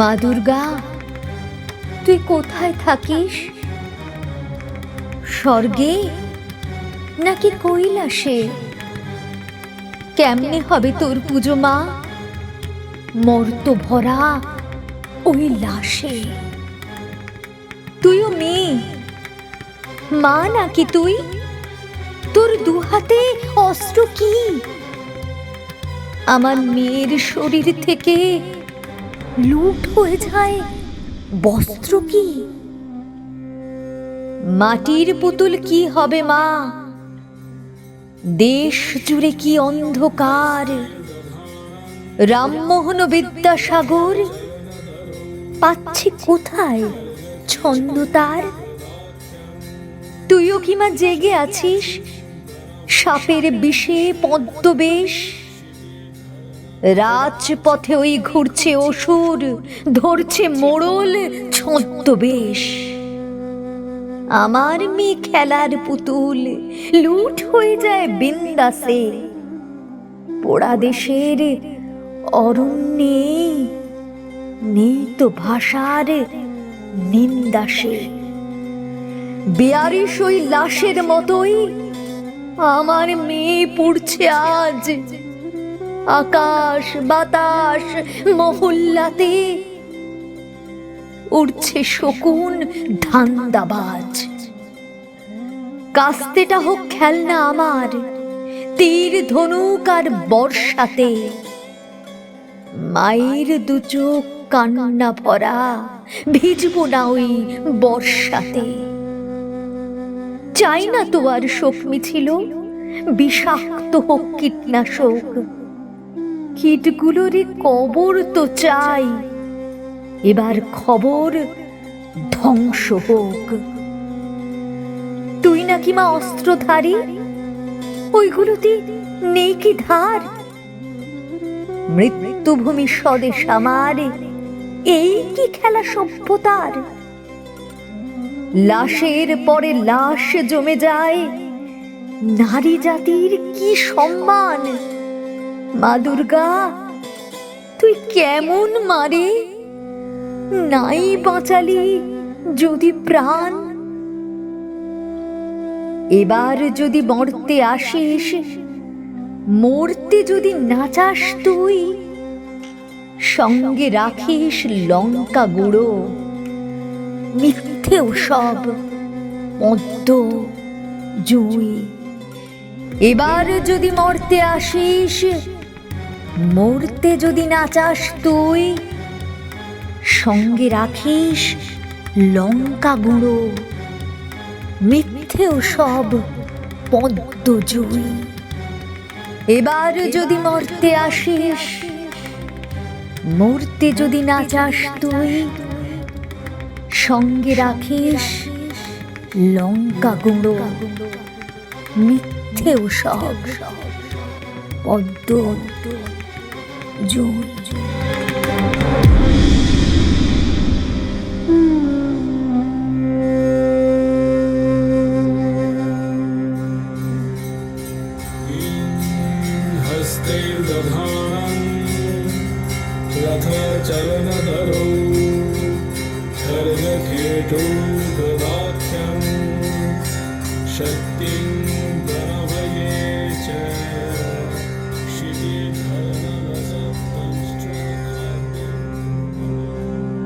মা দুর্গা, তুই কোথায় থাকিস? স্বর্গে নাকি কৈলাসে? কেমনে হবে তোর পুজো মা? মর্ত ভরা ওই লাশে। তুইও মেয়ে। মা নাকি তুই? তোর দু হাতে অস্ত্র কি? আমার মেয়ের শরীর থেকে লুট হয়ে যায়। বস্ত্র কি? মাটির পুতুল কি হবে, মা? দেশ জুড়ে কি অন্ধকার? রামমোহন বিদ্যাসাগর পাচ্ছি কোথায়? ছন্দ তার। তুইও কি মা জেগে আছিস? সাপের বিষে পদ্মবেশ। রাজপথে ওই ঘুরছে অসুর, ধরছে মোড়ল ছদ্মবেশ। আমার মেয়ে খেলার পুতুল লুট হয়ে যায় বিন্দাসে। পোড়া দেশের অরণ্যে নেই তো ভাষার নিন্দাসে বেয়ারিশ ওই লাশের মতোই আমার মেয়ে পড়ছে আজ। আকাশ, বাতাস, মহল্লাতে উড়ছে শকুন ধান্দাবাজ। কাস্তেটা হোক খেলনা আমার, তীর, ধনুক আর বর্ষাতে। মায়ের দু চোখ কান্না ভরা, ভিজব না ওই বর্ষাতে। চাই না তো আর শোক মিছিল, বিষাক্ত হোক কীটনাশক। কীটগুলোর কবর তো চাই। এবার খবর ধ্বংস হোক। তুই নাকি মা অস্ত্রধারী? ওইগুলোতে নেই কি ধার? মৃত্যুভূমি স্বদেশ আমার, এই কি খেলা সভ্যতার? লাশের পরে লাশ জমে যায়। নারী জাতির কি সম্মান? মা দুর্গা, তুই কেমন মারে? নাই বাঁচালি যদি প্রাণ। এবার যদি মরতে আসিস, মরতে যদি নাচাস তুই, সঙ্গে রাখিস লঙ্কা গুঁড়ো, মিথ্যেও সব পদ্ম জুই। এবার যদি মরতে আসিস মরতে যদি নাচাস তুই, সঙ্গে রাখিস লঙ্কা গুঁড়ো, মিথ্যেও সব পদ্ম জুই। এবার যদি মরতে আসিস, মরতে যদি নাচাস তুই, সঙ্গে রাখিস লঙ্কা গুঁড়ো, মিথ্যেও সব পদ্ম ज़ोर। रथचलनधरो सर्गखेटो